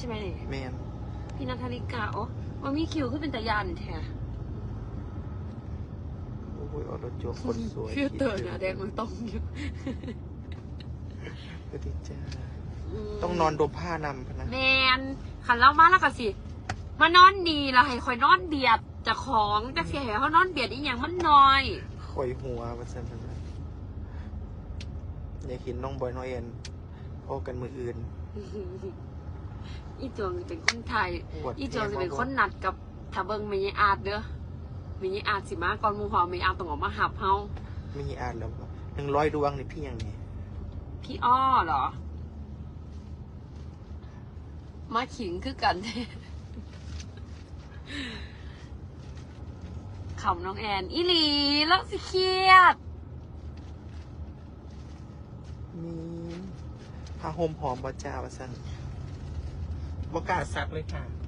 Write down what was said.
ใช่ไหมนี่แมนพี่นัทธริกาโอ้มันมีคิวขึ้นเป็นตะยานแท้โอ้ยเอารถโจกคนสวยฟิลเตอร์หนาแดงมันต้องอยู่ก็ดีจ้ามต้องนอนดมผ้านำพะนะแมนขันเล่ามาแล้วก็สิ มานอนดีแล้วให้คอยนอนเบียดเจากของจากเสียให้เขานอนเบียดอีกอย่างมันน้อยข่อยหัวมาสั่นพะนะอยากเห็นน้องบอยน้อยเอ็นโอ้กันมืออื่น อีจวงเป็นคนไทยปวดอีจวงจะเป็นคนนัดกับถ้าเบิงเมยอาดเด้อเมยอาดสิมาก่อนหมูหอมเมยอาดต้องออกมาหับเฮาไม่มีอ่านแล้วหนึ่งร้อยดวงนี่พี่ยังไงพี่อ้อเหรอ มาขิงคือกันขำน้องแอนอีหลีแล้วสิเครียด มีผ้าห่มหอมบาจ้าว่าสั่น บกล้าซักเลยค่ะ